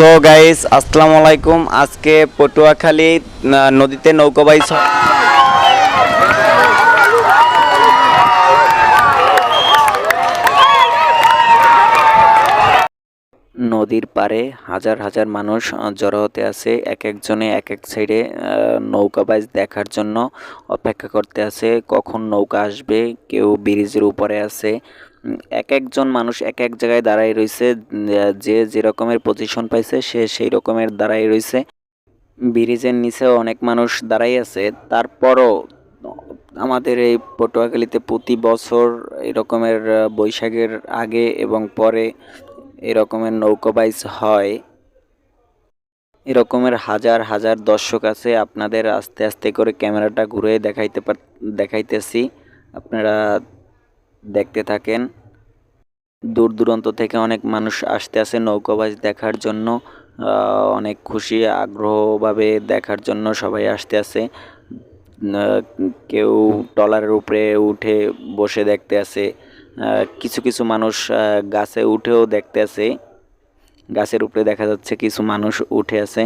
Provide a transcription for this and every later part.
So guys আসসালামু আলাইকুম আজকে পটুয়াখালী নদীতে নৌকাবাই নদীর পারে হাজার হাজার মানুষ জড়ো হতে আছে। এক একজনে এক এক সাইডে নৌকা নৌকাবাজ দেখার জন্য অপেক্ষা করতে আছে। কখন নৌকা আসবে, কেউ ব্রিজের উপরে আছে। এক একজন মানুষ এক এক জায়গায় দাঁড়ায় রয়েছে। যে যে রকমের পজিশন পাইছে, সে সেই রকমের দাঁড়ায় রয়েছে। ব্রিজের নিচেও অনেক মানুষ দাঁড়াই আছে। তারপরও আমাদের এই পটুয়াখালীতে প্রতি বছর এরকমের বৈশাখের আগে এবং পরে এরকমের নৌকাবাইজ হয়। এরকমের হাজার হাজার দর্শক আছে। আপনাদের আস্তে আস্তে করে ক্যামেরাটা ঘুরে দেখাইতে পার, দেখাইতেছি। আপনারা দেখতে থাকেন। দূর দূরান্ত থেকে অনেক মানুষ আসতে আসে নৌকাবাজ দেখার জন্য। অনেক খুশি, আগ্রহভাবে দেখার জন্য সবাই আসতে আসে। কেউ ট্রলারের উপরে উঠে বসে দেখতে আসে। কিছু কিছু মানুষ গাছে উঠেও দেখতে আছে। গাছের উপরে দেখা যাচ্ছে কিছু মানুষ উঠে আছে।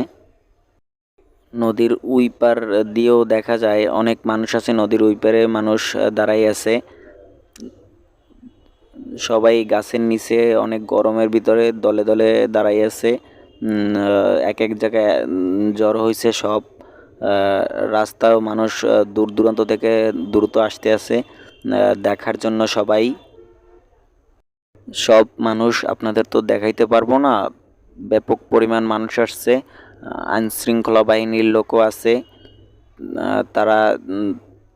নদীর উই পার দিয়েও দেখা যায়, অনেক মানুষ আছে, নদীর উই পারে মানুষ দাঁড়াই আছে। সবাই গাছের নিচে অনেক গরমের ভিতরে দলে দলে দাঁড়াই আছে। এক এক জায়গায় জ্বর হয়েছে সব। রাস্তাও মানুষ দূর দূরান্ত থেকে দ্রুত আসতে আছে। দেখার জন্য সবাই। সব মানুষ আপনাদের তো দেখাইতে পারব না। ব্যাপক পরিমাণ মানুষ আসছে আইন শৃঙ্খলা বাহিনীর লোকও আছে তারা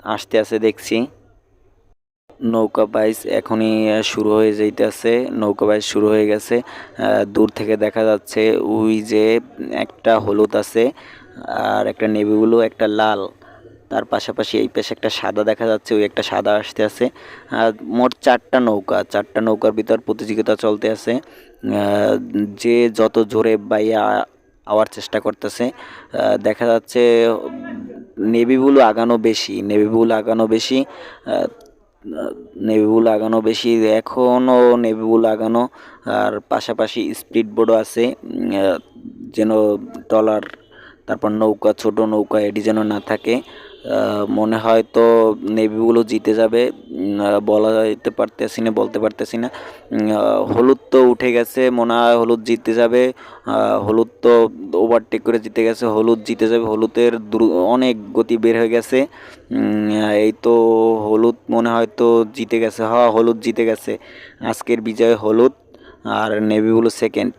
আসতে আছে দেখছি। নৌকা বাইচ এখনই শুরু হয়ে যাইতেছে, নৌকা বাইচ শুরু হয়ে গেছে। দূর থেকে দেখা যাচ্ছে ওই যে একটা হলুদ আছে, আর একটা নেভি ব্লু, একটা লাল। তার পাশাপাশি এই পাশে একটা সাদা দেখা যাচ্ছে, ওই একটা সাদা আসতে আছে। আর মোট চারটা নৌকা, চারটা নৌকার ভিতর প্রতিযোগিতা চলতে আছে। যে যত জোরে বাইয়া আওয়ার চেষ্টা করতেছে দেখা যাচ্ছে নেভিগুলো আগানো বেশি নেভিগুলো আগানো বেশি নেভিবুল আগানো বেশি এখনও নেভিবুল আগানো। আর পাশাপাশি স্পিড বোর্ডও আছে যেন ট্রলার তারপর নৌকা, ছোট নৌকা, এটি যেন না থাকে। মনে হয় তো নেভিগুলো জিতে যাবে। বলা যেতে পারতেছি না, বলতে পারতেছি না। হলুদ তো উঠে গেছে, মনে হয় হলুদ জিতে যাবে। হলুদ তো ওভারটেক করে জিতে গেছে, হলুদ জিতে যাবে। হলুদের দ্রু- অনেক গতি বের হয়ে গেছে। এই তো হলুদ মনে হয় তো জিতে গেছে। হ্যাঁ হলুদ জিতে গেছে। আজকের বিজয় হলুদ, আর নেভি ব্লু সেকেন্ড